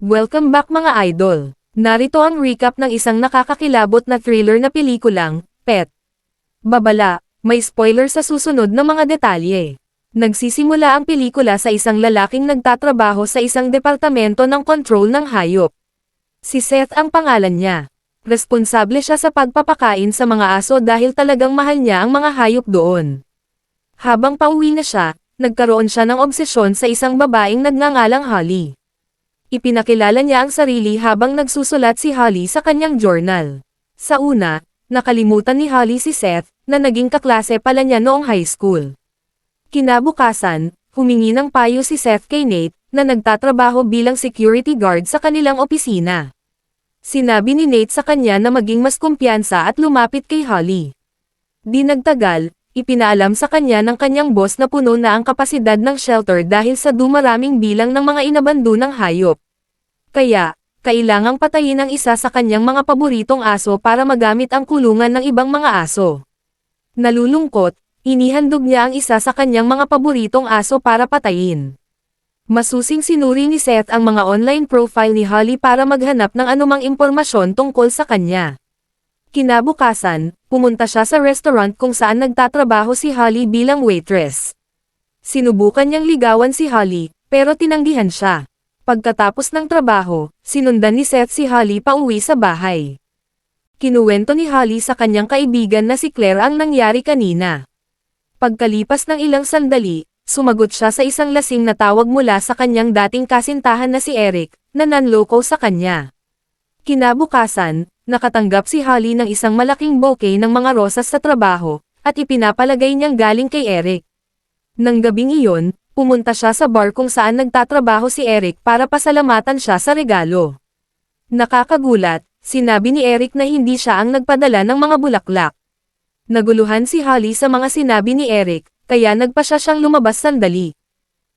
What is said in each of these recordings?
Welcome back mga idol. Narito ang recap ng isang nakakakilabot na thriller na pelikulang, Pet. Babala, may spoiler sa susunod na mga detalye. Nagsisimula ang pelikula sa isang lalaking nagtatrabaho sa isang departamento ng control ng hayop. Si Seth ang pangalan niya. Responsable siya sa pagpapakain sa mga aso dahil talagang mahal niya ang mga hayop doon. Habang pauwi na siya, nagkaroon siya ng obsesyon sa isang babaeng nagngangalang Holly. Ipinakilala niya ang sarili habang nagsusulat si Holly sa kanyang journal. Sa una, nakalimutan ni Holly si Seth, na naging kaklase pala niya noong high school. Kinabukasan, humingi ng payo si Seth kay Nate, na nagtatrabaho bilang security guard sa kanilang opisina. Sinabi ni Nate sa kanya na maging mas kumpiyansa at lumapit kay Holly. Di nagtagal, ipinaalam sa kanya ng kanyang boss na puno na ang kapasidad ng shelter dahil sa dumaraming bilang ng mga inabando ng hayop. Kaya, kailangang patayin ang isa sa kanyang mga paboritong aso para magamit ang kulungan ng ibang mga aso. Nalulungkot, inihandog niya ang isa sa kanyang mga paboritong aso para patayin. Masusing sinuri ni Seth ang mga online profile ni Holly para maghanap ng anumang impormasyon tungkol sa kanya. Kinabukasan, pumunta siya sa restaurant kung saan nagtatrabaho si Holly bilang waitress. Sinubukan niyang ligawan si Holly, pero tinanggihan siya. Pagkatapos ng trabaho, sinundan ni Seth si Holly pauwi sa bahay. Kinuwento ni Holly sa kanyang kaibigan na si Claire ang nangyari kanina. Pagkalipas ng ilang sandali, sumagot siya sa isang lasing na tawag mula sa kanyang dating kasintahan na si Eric, na nanloko sa kanya. Kinabukasan, nakatanggap si Holly ng isang malaking bouquet ng mga rosas sa trabaho, at ipinapalagay niyang galing kay Eric. Nang gabing iyon, pumunta siya sa bar kung saan nagtatrabaho si Eric para pasalamatan siya sa regalo. Nakakagulat, sinabi ni Eric na hindi siya ang nagpadala ng mga bulaklak. Naguluhan si Holly sa mga sinabi ni Eric, kaya nagpa siya siyang lumabas sandali.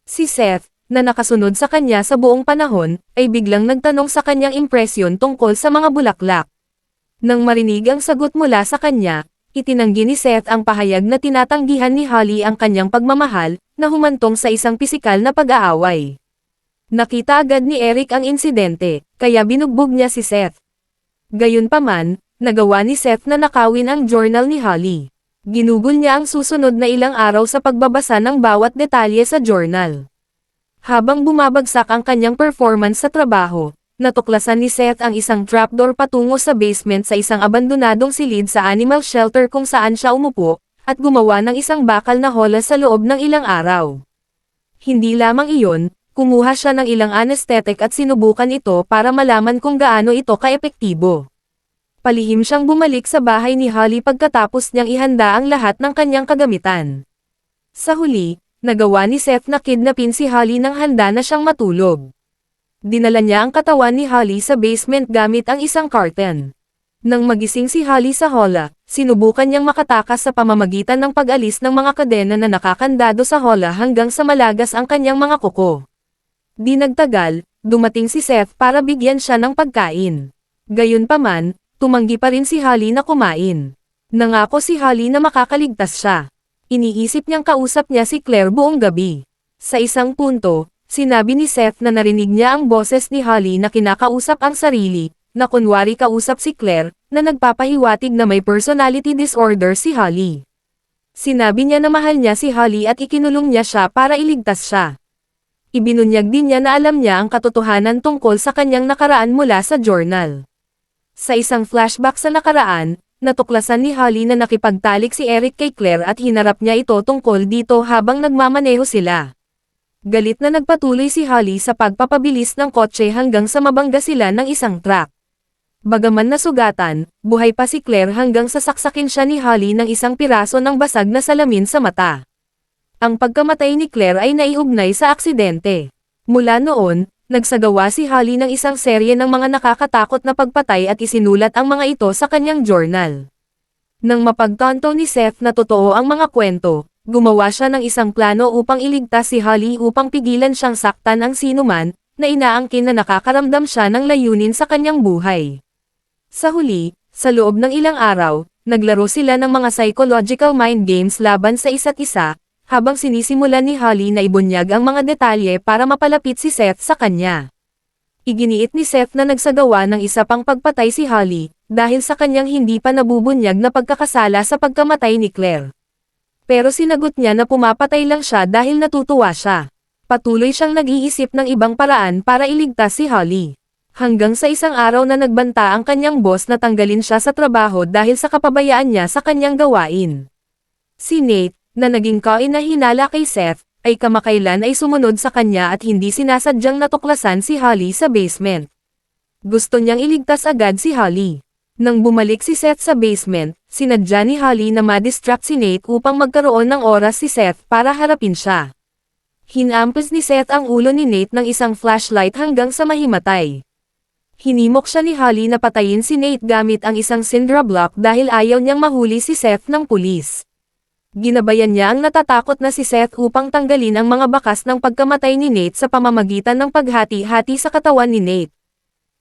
Si Seth, na nakasunod sa kanya sa buong panahon, ay biglang nagtanong sa kanyang impresyon tungkol sa mga bulaklak. Nang marinig ang sagot mula sa kanya, itinanggi ni Seth ang pahayag na tinatanggihan ni Holly ang kanyang pagmamahal, na humantong sa isang pisikal na pag-aaway. Nakita agad ni Eric ang insidente, kaya binugbog niya si Seth. Gayunpaman, nagawa ni Seth na nakawin ang journal ni Holly. Ginugol niya ang susunod na ilang araw sa pagbabasa ng bawat detalye sa journal. Habang bumabagsak ang kanyang performance sa trabaho, natuklasan ni Seth ang isang trapdoor patungo sa basement sa isang abandonadong silid sa animal shelter kung saan siya umupo, at gumawa ng isang bakal na hola sa loob ng ilang araw. Hindi lamang iyon, kumuha siya ng ilang anesthetic at sinubukan ito para malaman kung gaano ito kaepektibo. Palihim siyang bumalik sa bahay ni Holly pagkatapos niyang ihanda ang lahat ng kanyang kagamitan. Sa huli, nagawa ni Seth na kidnapin si Holly nang handa na siyang matulog. Dinala niya ang katawan ni Holly sa basement gamit ang isang curtain. Nang magising si Holly sa hola, sinubukan niyang makatakas sa pamamagitan ng pag-alis ng mga kadena na nakakandado sa hola hanggang sa malagas ang kanyang mga kuko. Di nagtagal, dumating si Seth para bigyan siya ng pagkain. Gayunpaman, tumanggi pa rin si Holly na kumain. Nangako si Holly na makakaligtas siya. Iniisip niyang kausap niya si Claire buong gabi. Sa isang punto, sinabi ni Seth na narinig niya ang boses ni Holly na kinakausap ang sarili, na kunwari kausap si Claire, na nagpapahiwatig na may personality disorder si Holly. Sinabi niya na mahal niya si Holly at ikinulong niya siya para iligtas siya. Ibinunyag din niya na alam niya ang katotohanan tungkol sa kanyang nakaraan mula sa journal. Sa isang flashback sa nakaraan, natuklasan ni Holly na nakipagtalik si Eric kay Claire at hinarap niya ito tungkol dito habang nagmamaneho sila. Galit na nagpatuloy si Holly sa pagpapabilis ng kotse hanggang sa mabangga sila ng isang truck. Bagaman nasugatan, buhay pa si Claire hanggang sa saksakin siya ni Holly ng isang piraso ng basag na salamin sa mata. Ang pagkamatay ni Claire ay naiugnay sa aksidente. Mula noon, nagsagawa si Holly ng isang serye ng mga nakakatakot na pagpatay at isinulat ang mga ito sa kanyang journal. Nang mapagtanto ni Seth na totoo ang mga kwento, gumawa siya ng isang plano upang iligtas si Holly upang pigilan siyang saktan ang sinuman, na inaangkin na nakakaramdam siya ng layunin sa kanyang buhay. Sa huli, sa loob ng ilang araw, naglaro sila ng mga psychological mind games laban sa isa't isa, habang sinisimulan ni Holly na ibunyag ang mga detalye para mapalapit si Seth sa kanya. Iginiit ni Seth na nagsagawa ng isa pang pagpatay si Holly, dahil sa kanyang hindi pa nabubunyag na pagkakasala sa pagkamatay ni Claire. Pero sinagot niya na pumapatay lang siya dahil natutuwa siya. Patuloy siyang nag-iisip ng ibang paraan para iligtas si Holly. Hanggang sa isang araw na nagbanta ang kanyang boss na tanggalin siya sa trabaho dahil sa kapabayaan niya sa kanyang gawain. Si Nate, na naging kain na hinala kay Seth, ay kamakailan ay sumunod sa kanya at hindi sinasadyang natuklasan si Holly sa basement. Gusto niyang iligtas agad si Holly. Nang bumalik si Seth sa basement, sinadya ni Holly na ma-distract si Nate upang magkaroon ng oras si Seth para harapin siya. Hinampas ni Seth ang ulo ni Nate ng isang flashlight hanggang sa mahimatay. Hinimok siya ni Holly na patayin si Nate gamit ang isang Syndra block dahil ayaw niyang mahuli si Seth ng pulis. Ginabayan niya ang natatakot na si Seth upang tanggalin ang mga bakas ng pagkamatay ni Nate sa pamamagitan ng paghati-hati sa katawan ni Nate.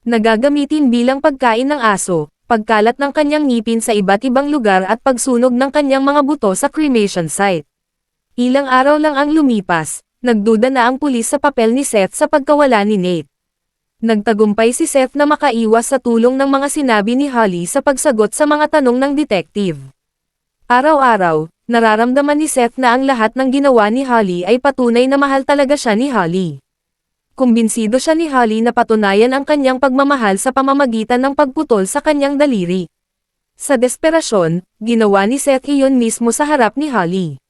Nagagamitin bilang pagkain ng aso, pagkalat ng kanyang ngipin sa iba't ibang lugar at pagsunog ng kanyang mga buto sa cremation site. Ilang araw lang ang lumipas, nagduda na ang pulis sa papel ni Seth sa pagkawala ni Nate. Nagtagumpay si Seth na makaiwas sa tulong ng mga sinabi ni Holly sa pagsagot sa mga tanong ng detective. Araw-araw, nararamdaman ni Seth na ang lahat ng ginawa ni Holly ay patunay na mahal talaga siya ni Holly. Kumbinsido siya ni Holly na patunayan ang kanyang pagmamahal sa pamamagitan ng pagputol sa kanyang daliri. Sa desperasyon, ginawa ni Seth iyon mismo sa harap ni Holly.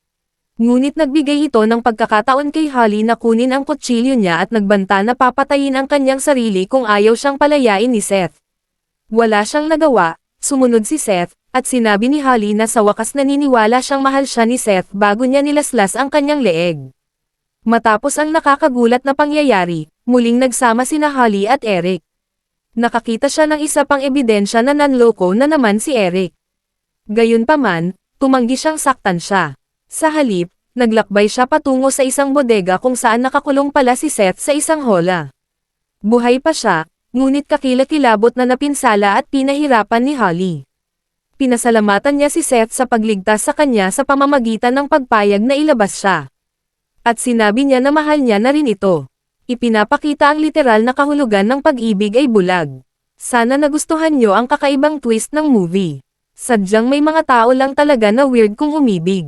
Ngunit nagbigay ito ng pagkakataon kay Holly na kunin ang kutsilyo niya at nagbanta na papatayin ang kanyang sarili kung ayaw siyang palayain ni Seth. Wala siyang nagawa, sumunod si Seth, at sinabi ni Holly na sa wakas naniniwala siyang mahal siya ni Seth bago niya nilaslas ang kanyang leeg. Matapos ang nakakagulat na pangyayari, muling nagsama sina Holly at Eric. Nakakita siya ng isa pang ebidensya na nanloko na naman si Eric. Gayunpaman, tumanggi siyang saktan siya. Sa halip, naglakbay siya patungo sa isang bodega kung saan nakakulong pala si Seth sa isang hola. Buhay pa siya, ngunit kakilakilabot na napinsala at pinahirapan ni Holly. Pinasalamatan niya si Seth sa pagligtas sa kanya sa pamamagitan ng pagpayag na ilabas siya. At sinabi niya na mahal niya na rin ito. Ipinapakita ang literal na kahulugan ng pag-ibig ay bulag. Sana nagustuhan niyo ang kakaibang twist ng movie. Sadyang may mga tao lang talaga na weird kung umibig.